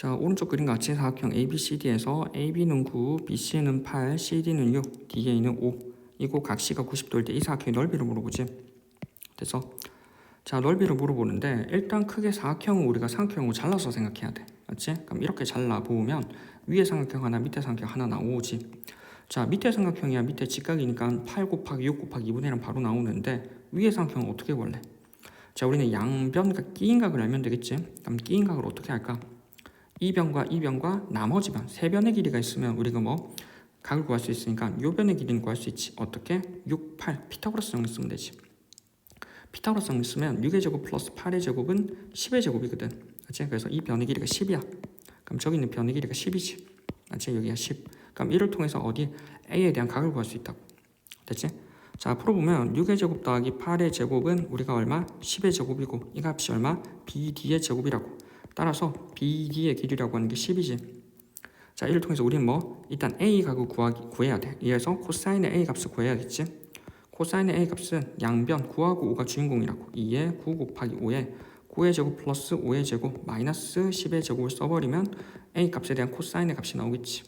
자 오른쪽 그림 같이 사각형 ABCD에서 AB는 9, BC는 8, CD는 6, DA는 5 이거 각시가 90도일 때 이 사각형의 넓이를 물어보지 됐어? 자 넓이를 물어보는데 일단 크게 사각형은 우리가 삼각형으로 잘라서 생각해야 돼 맞지? 그럼 이렇게 잘라 보면 위에 삼각형 하나 밑에 삼각형 하나 나오지 자 밑에 삼각형이야 밑에 직각이니까 8 곱하기 6 곱하기 2분의 1은 바로 나오는데 위에 삼각형은 어떻게 구할래? 자 우리는 양변과 끼인각을 알면 되겠지 그럼 끼인각을 어떻게 할까? 이 변과 이 변과 나머지 변, 세 변의 길이가 있으면 우리가 뭐 각을 구할 수 있으니까 요 변의 길이는 구할 수 있지. 어떻게? 6, 8 피타고라스 정리 쓰면 되지. 피타고라스 정리 쓰면 6의 제곱 플러스 8의 제곱은 10의 제곱이거든. 맞지? 그래서 이 변의 길이가 10이야. 그럼 저기 있는 변의 길이가 10이지. 맞지? 여기가 10. 그럼 이를 통해서 어디 A에 대한 각을 구할 수 있다고. 됐지? 자, 풀어보면 6의 제곱 더하기 8의 제곱은 우리가 얼마? 10의 제곱이고 이 값이 얼마? BD의 제곱이라고. 따라서 BD의 길이라고 하는 게 10이지. 자, 이를 통해서 우리는 뭐 일단 A 값을 구하기, 구해야 돼. 이래서 코사인의 A 값을 구해야겠지. 코사인의 A 값은 양변 9하고 5가 주인공이라고. 2에 9 곱하기 5에 9의 제곱 플러스 5의 제곱 마이너스 10의 제곱을 써버리면 A 값에 대한 코사인의 값이 나오겠지.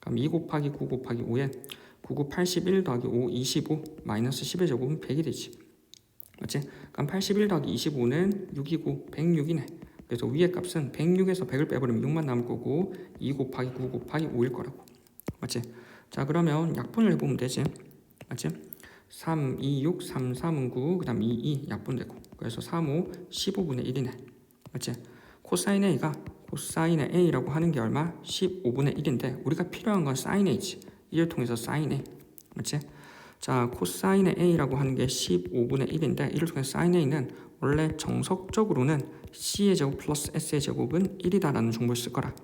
그럼 2 곱하기 9 곱하기 5에 99 81 더하기 5 25 마이너스 10의 제곱은 100이 되지. 맞지? 그럼 81 더하기 25는 6이고 106이네. 그래서 위의 값은 106에서 100을 빼버리면 6만 남을 거고 2 곱하기 9 곱하기 5일 거라고 맞지? 자 그러면 약분을 해보면 되지 맞지? 3, 2, 6, 3, 3은 9, 그 다음 2, 2 약분되고 그래서 3, 5, 15분의 1이네 맞지? 코사인 A가 코사인의 A라고 하는 게 얼마? 15분의 1인데 우리가 필요한 건 사인 A지 이를 통해서 사인 A 맞지? 자 코사인의 A라고 하는 게 15분의 1인데 이를 통해서 사인 A는 원래 정석적으로는 C의 제곱 플러스 S의 제곱은 1이다라는 정보를 쓸 거라.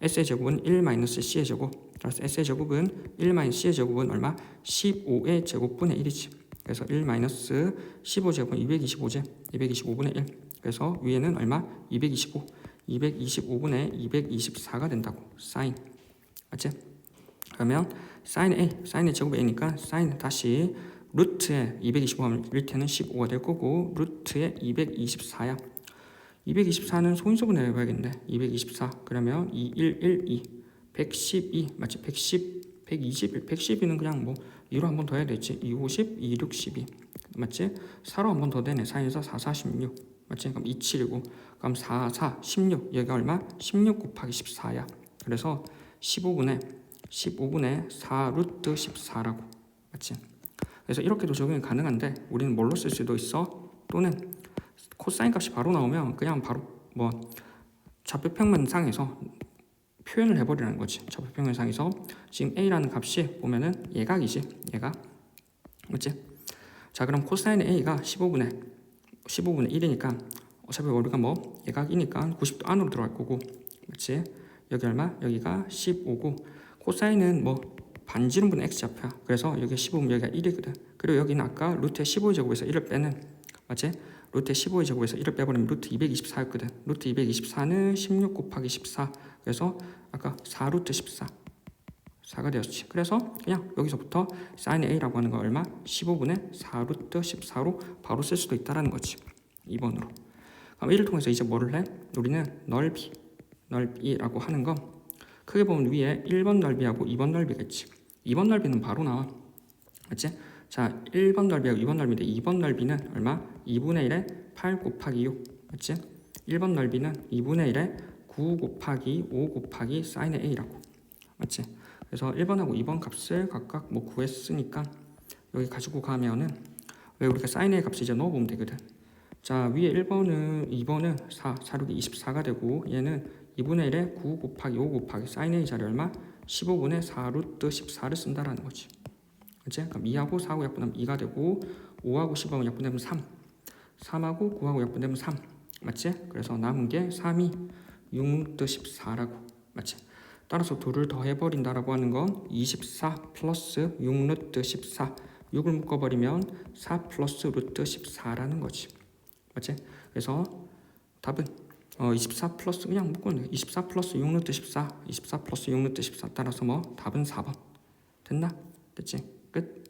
S의 제곱은 1 마이너스 C의 제곱. 그래서 S의 제곱은 1 마이너스 C의 제곱은 얼마? 15의 제곱분의 1이지. 그래서 1 마이너스 15 제곱은 225제. 225분의 1. 그래서 위에는 얼마? 225. 225분의 224가 된다고. 사인. 맞지? 그러면 사인 A, 사인의 제곱 A니까 사인 다시 루트에 225하면 1태는 15가 될 거고 루트에 224야. 224는 소인수분해 해봐야겠네. 224 그러면 2112 112 맞지? 110 121 112는 그냥 뭐 2로 한 번 더 해야 되지. 250 26 12 맞지? 4로 한 번 더 되네. 4에서 4 4 16 맞지? 그럼 27이고 그럼 4 4 16 여기가 얼마? 16 곱하기 14야. 그래서 15분의 15분의 4 루트 14라고 맞지? 그래서 이렇게도 적용이 가능한데 우리는 뭘로 쓸 수도 있어? 또는 코사인 값이 바로 나오면 그냥 바로 뭐 좌표평면 상에서 표현을 해버리는 거지. 좌표평면 상에서 지금 a라는 값이 보면은 예각이지. 얘가 맞지? 자 그럼 코사인 a가 15분의 15분의 1이니까 어차피 우리가 뭐 예각이니까 90도 안으로 들어갈 거고 맞지? 여기 얼마? 여기가 15고 코사인은 뭐 반지름분 x 좌표야. 그래서 여기 15면 여기가 1이거든. 그리고 여기는 아까 루트의 15의 제곱에서 1을 빼는 맞지? 루트 15의 제곱에서 1을 빼버리면 루트 224였거든. 루트 224는 16 곱하기 14. 그래서 아까 4 루트 14. 4가 되었지. 그래서 그냥 여기서부터 sin a라고 하는 거 얼마? 15분의 4 루트 14로 바로 쓸 수도 있다라는 거지. 2번으로. 그럼 이를 통해서 이제 뭐를 해? 우리는 넓이, 넓이라고 하는 거 크게 보면 위에 1번 넓이하고 2번 넓이겠지. 2번 넓이는 바로 나와. 맞지? 자, 1번 넓이하고 2번 넓이인데 2번 넓이는 얼마? 2분의 1에 8 곱하기 6. 맞지? 1번 넓이는 2분의 1에 9 곱하기 5 곱하기 사인의 a라고. 맞지? 그래서 1번하고 2번 값을 각각 뭐 구했으니까 여기 가지고 가면은 왜 우리가 사인의 값을 이제 넣어보면 되거든. 자, 위에 1번은 2번은 4, 4, 6이 24가 되고 얘는 2분의 1에 9 곱하기 5 곱하기 사인 a 자리 얼마? 15분의 4 루트 14를 쓴다라는 거지. 그치? 그럼 2하고 4하고 약분하면 2가 되고 5하고 10하고 약분되면 3 3하고 9하고 약분되면 3 맞지? 그래서 남은 게 3이 6루트 14라고 맞지? 따라서 둘을 더해버린다라고 하는 건 24 플러스 6루트 14 6을 묶어버리면 4 플러스 루트 14라는 거지 맞지? 그래서 답은 어, 24 플러스 그냥 묶었네 24 플러스 6루트 14 24 플러스 6루트 14 따라서 뭐 답은 4번 됐나? 됐지? 끝